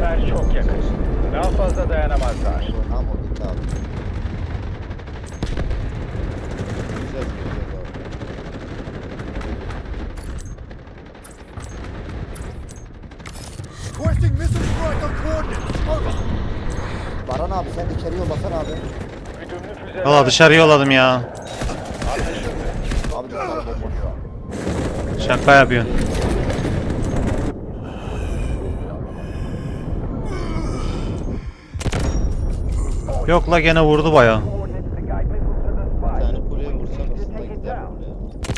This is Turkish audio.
Helikopter çok yakın. Daha fazla dayanamazlar. Tamam o gitti strike coordinates. Over. Baran abi sen içeri yollasana abi. Güdümlü. Valla dışarı yolladım ya. Abi dışarı. Şaka yapıyorsun. Yok la gene vurdu bayağı. Bir tane kuleye vursam aslında gider buraya.